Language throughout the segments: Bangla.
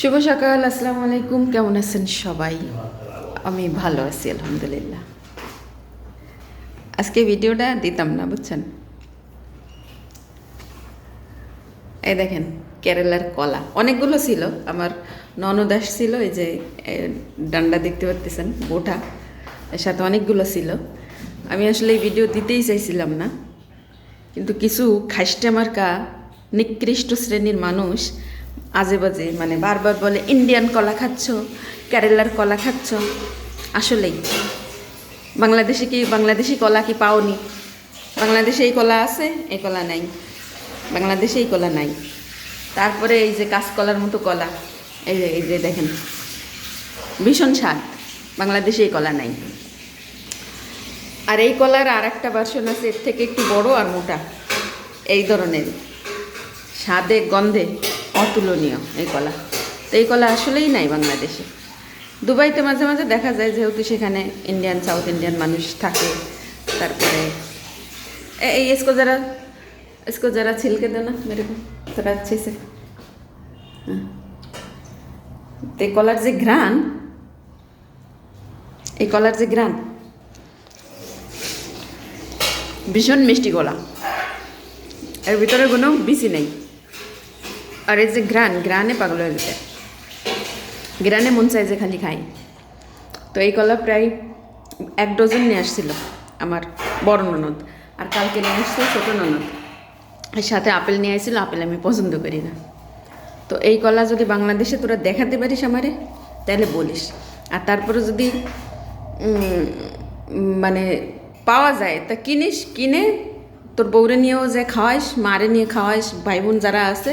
শুভ সকাল, আসসালামু আলাইকুম। কেমন আছেন সবাই? আমি ভালো আছি, আলহামদুলিল্লাহ। আজকে ভিডিওটা দিতাম না, বুঝছেন? এই দেখেন, কেরালার কলা। অনেকগুলো ছিল, আমার ননদাস ছিল, এই যে ডান্ডা দেখতে পাচ্ছেন গোটা এর সাথে অনেকগুলো ছিল। আমি আসলে এই ভিডিও দিতেই চাইছিলাম না। কিন্তু কিছু খাইস্টে মার্কা, নিকৃষ্ট শ্রেণির মানুষ আজে বাজে মানে বারবার বলে, ইন্ডিয়ান কলা খাচ্ছ, কেরালার কলা খাচ্ছ। আসলেই। বাংলাদেশে কি, বাংলাদেশি কলা কি পাওনি? বাংলাদেশে এই কলা আছে, এই কলা নাই। বাংলাদেশে এই কলা নাই। তারপরে এই যে কাঁচকলার মতো কলা, এই যে এই যে দেখেন, ভীষণ স্বাদ। বাংলাদেশে এই কলা নাই। আর এই কলার আর একটা ভার্সন আছে, এর থেকে একটু বড় আর মোটা। এই ধরনের। স্বাদে, গন্ধে। অতুলনীয় এই কলা তো এই কলা আসলেই নাই বাংলাদেশে দুবাইতে মাঝে মাঝে দেখা যায় যেহেতু সেখানে ইন্ডিয়ান সাউথ ইন্ডিয়ান মানুষ থাকে তারপরে এ- এই इसको जरा इसको जरा छिलके देना मेरे को थोड़ा अच्छे से हाँ। তো এই কলার যে ঘ্রাণ এই কলার যে ঘ্রাণ ভীষণ মিষ্টি গলা এর ভিতরে কোনো বিসি নেই আর এই যে গ্রান গ্রানে পাগল হয়ে গেছে গ্রানে মন চাই যে খালি খাই তো এই কলা প্রায় এক ডজন নিয়ে আসছিল আমার বড় ননদ আর কালকে নিয়ে আসছিল ছোটো ননদ এর সাথে আপেল নিয়ে আসছিল আপেল আমি পছন্দ করি না তো এই কলা যদি বাংলাদেশে তোরা দেখাতে পারিস আমারে তাহলে বলিস আর তারপরে যদি মানে পাওয়া যায় তা কিনিস কিনে তোর বউরে নিয়েও যে খাওয়াইস মারে নিয়ে খাওয়াইস ভাই বোন যারা আছে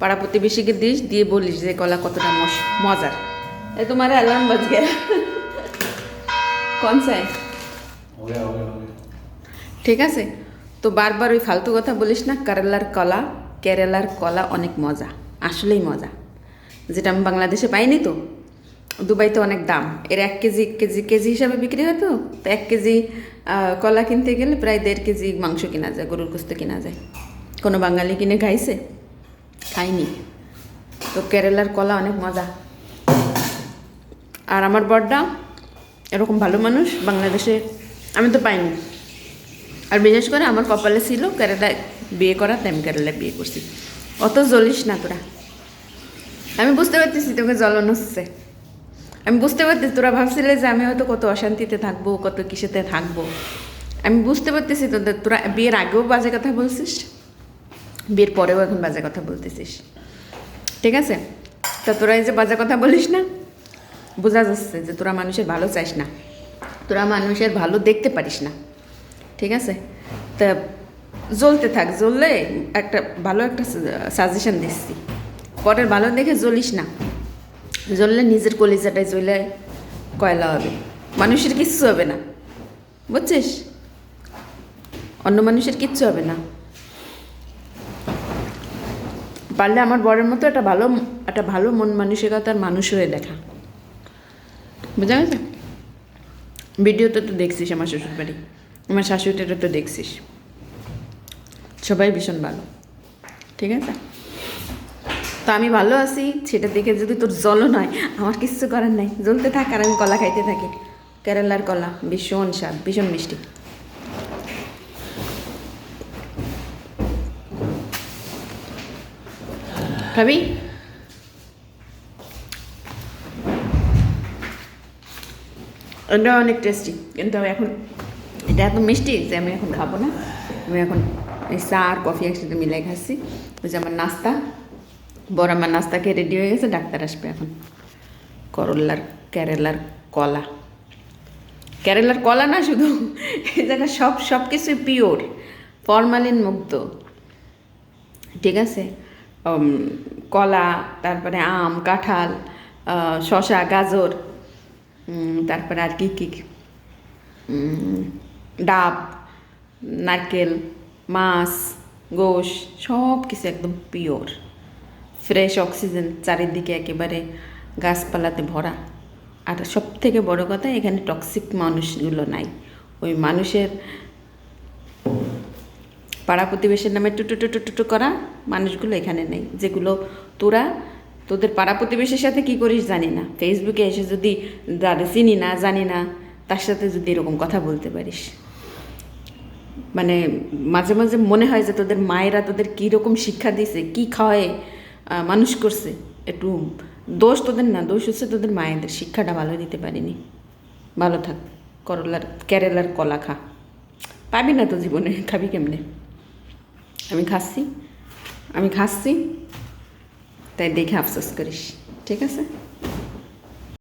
পাড়া প্রতিবেশীকে দিস দিয়ে বলিস যে কলা কতটা মজার। এ তোমার অ্যালার্ম বাজ। গেল কন ঠিক আছে। তো বারবার ওই ফালতু কথা বলিস না কেরালার কলা কেরালার কলা অনেক মজা আসলেই মজা। যেটা আমি বাংলাদেশে পাইনি তো দুবাইতে অনেক দাম। এর এক কেজি কেজি কেজি হিসাবে বিক্রি হতো তো এক কেজি কলা কিনতে গেলে প্রায় দেড় কেজি মাংস কেনা যায় গরুর গোস্ত কেনা যায়। কোনো বাঙালি কিনে খাইছে? খাইনি। তো কেরালার কলা অনেক মজা। আর আমার বড়টা এরকম ভালো মানুষ, বাংলাদেশে আমি তো পাইনি। আর বিশেষ করে আমার কপালে ছিল কেরালায় বিয়ে করা তাই আমি কেরালায় বিয়ে করছি। অত জ্বলিস না তোরা। আমি বুঝতে পারতেছি তোকে জ্বলন হচ্ছে। আমি বুঝতে পারতেছি, তোরা ভাবছিলে যে আমি হয়তো কত অশান্তিতে থাকব, কত কিসেতে থাকব। আমি বুঝতে পারতেছি তোদের, তোরা বিয়ের আগেও বাজে কথা বলছিস। বিয়ের পরেও এখন বাজে কথা বলতেছিস। ঠিক আছে? তা তোরা এই যে বাজে কথা বলিস না, বোঝা যাচ্ছে যে তোরা মানুষের ভালো চাইস না। তোরা মানুষের ভালো দেখতে পারিস না। ঠিক আছে? তা জ্বলতে থাক, জ্বললে একটা ভালো একটা সাজেশন দিচ্ছি। পরের ভালো দেখে জ্বলিস না। জ্বললে নিজের কলিজাটায় জ্বলে কয়লা হবে। মানুষের কিচ্ছু হবে না। বুঝছিস? অন্য মানুষের কিচ্ছু হবে না। পারলে আমার বরের মতো একটা ভালো একটা ভালো মন মানসিকতার মানুষ হয়ে দেখা। বোঝা গেছে? ভিডিওতে তো দেখছিস আমার শ্বশুর বাড়ি আমার শাশুড়িটা তো দেখছিস। সবাই ভীষণ ভালো। ঠিক আছে? তো আমি ভালো আছি সেটা দেখে যদি তোর জলও নয় আমার কিচ্ছু করার নাই। জ্বলতে থাক আর আমি কলা খাইতে থাকি। কেরালার কলা, ভীষণ স্বাদ, ভীষণ মিষ্টি। খাবি এটা অনেক টেস্টি কিন্তু আমি এখন এটা এত মিষ্টি যে আমি এখন খাব না। আমি এখন এই চা আর কফি একসাথে মিলাই খাচ্ছি। ওই যে আমার নাস্তা। বড় আমার নাস্তা খেয়ে রেডি হয়ে গেছে, ডাক্তার আসবে এখন। করলার, কেরালার কলা। কেরালার কলা না শুধু, এই জায়গায় সব সব কিছু পিওর ফরমালিন মুক্ত। ঠিক আছে? কলা, তারপরে আম, কাঁঠাল শসা, গাজর তারপরে আর কি কি ডাব, নারকেল, মাছ, গোশ সব কিছু একদম পিওর ফ্রেশ অক্সিজেন চারিদিকে একেবারে গাছপালাতে ভরা। আর সব থেকে বড় কথা, এখানে টক্সিক মানুষগুলো নাই। ওই মানুষের পাড়া প্রতিবেশীর নামে টুটু টুটু টুটু করা মানুষগুলো এখানে নেই। যেগুলো তোরা, তোদের পাড়া প্রতিবেশীর সাথে কি করিস জানি না। ফেসবুকে এসে যদি যাদের চিনি না, জানি না, তার সাথে যদি এরকম কথা বলতে পারিস। মানে মাঝে মাঝে মনে হয় যে তোদের মায়েরা তোদের কীরকম শিক্ষা দিছে, কী খাওয়ায় মানুষ করছে। একটু দোষ তোদের না, দোষ হচ্ছে তোদের মায়েদের। শিক্ষাটা ভালো দিতে পারিনি। ভালো থাক, করলার, কেরালার কলা খা। পাবি না তো জীবনে, খাবি কেমনে? আমি খাচ্ছি আমি খাচ্ছি তাই দেখে আফসোস করিস ঠিক আছে?